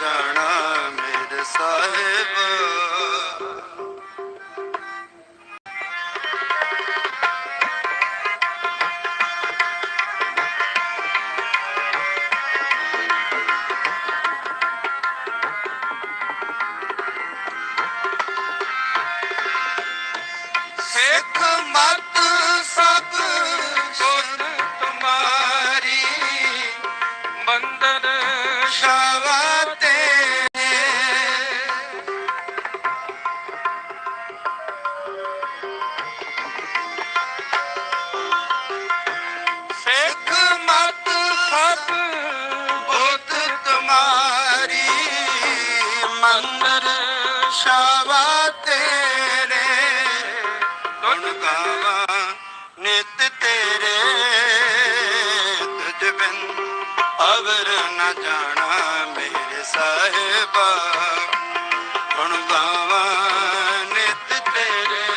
காணா ਅਵਰ ਨਾ ਜਾਣਾ ਮੇਰੇ ਸਾਹਿਬਾ। ਹੁਣ ਗਾਵਾਂ ਨਿਤ ਤੇਰੇ।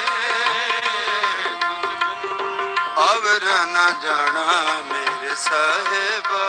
ਅਵਰ ਨਾ ਜਾਣਾ ਮੇਰੇ ਸਹਿਬਾ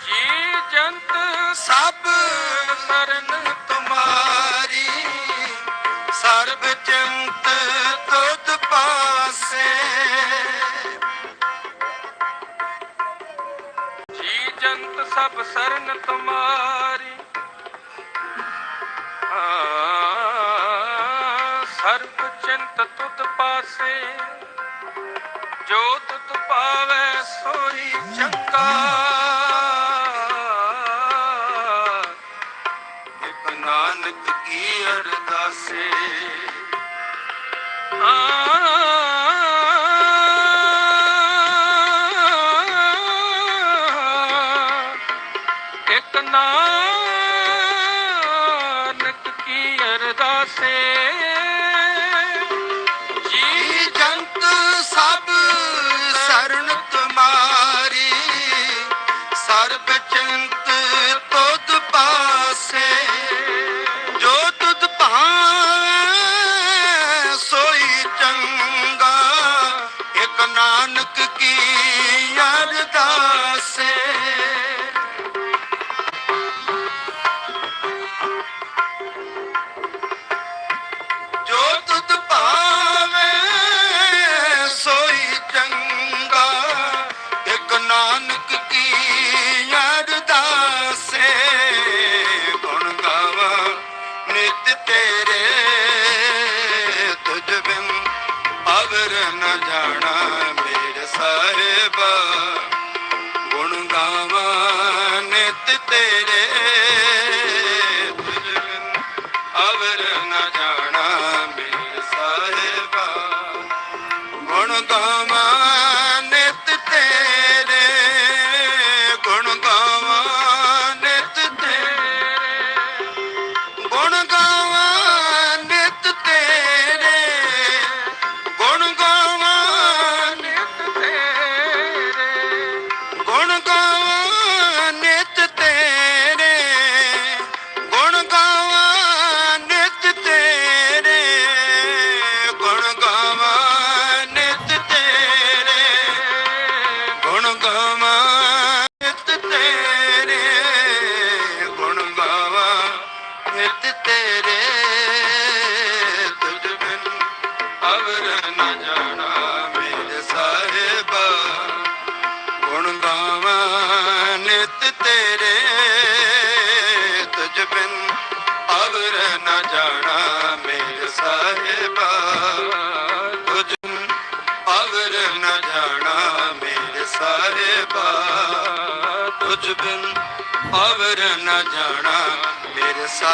ਜੀ ਜੰਤ ਸਭ ਸਰਬ ਚਿੰਤ ਤੁਧ ਪਾਸੇ। ਜੀ ਜੰਤ ਸਭ ਸਰਨ ਤੁਮਾਰੀ। ਸਰਬ ਚਿੰਤ ਤੁਧ ਪਾਸੇ। ਜੋ ਤੁਧ ਪਾਵੇ ਸੋਈ ਚੰਗਾ। ਨਾਨਕ ਕੀ ਅਰਦਾਸੇ। ਇੱਕ ਨਾਨਕ ਕੀ ਅਰਦਾਸੇ। ਜੀ ਜੰਤ ਸਭ ਸਰਨ ਤੁਮਾਰੀ, ਸਰਬ ਚਿੰਤ ਤੁਧ ਪਾਸੇ। ਜੋ ਤੁਧ ਭਾਵੇ say ਤੇਰੇ ਤੁਝ ਅਵਰ ਨਾ ਜਾਣਾ ਮੇਰੇ ਸਾਹਿਬਾ। ਗੁਣ ਗਾਵਾਂ ਨਿਤ ਤੇਰੇ, ਗੁਣ ਗਾਵਾਂ ਨਿਤ ਤੇਰੇ। ਗੁਣ ਤੇਰੇ ਤੁਝ ਬਿਨ ਅਵਰ ਨਾ ਜਾਣਾ। ਮੇਰੇ ਸਾਹਿਬਾ, ਗੁਣ ਗਾਵਾਂ ਨਿਤ ਤੇਰੇ ਤੁਝ ਬਿਨ ਅਵਰ ਨਾ ਜਾਣਾ। ਮੇਰੇ ਸਾਹਿਬਾ, ਤੁਝ ਬਿਨ ਅਵਰ ਨਾ ਜਾਣਾ। ਮੇਰੇ ਸਾਹਿਬਾ, ਤੁਝ ਬਿਨ ਅਵਰ ਨਾ ਜਾਣਾ। criticize.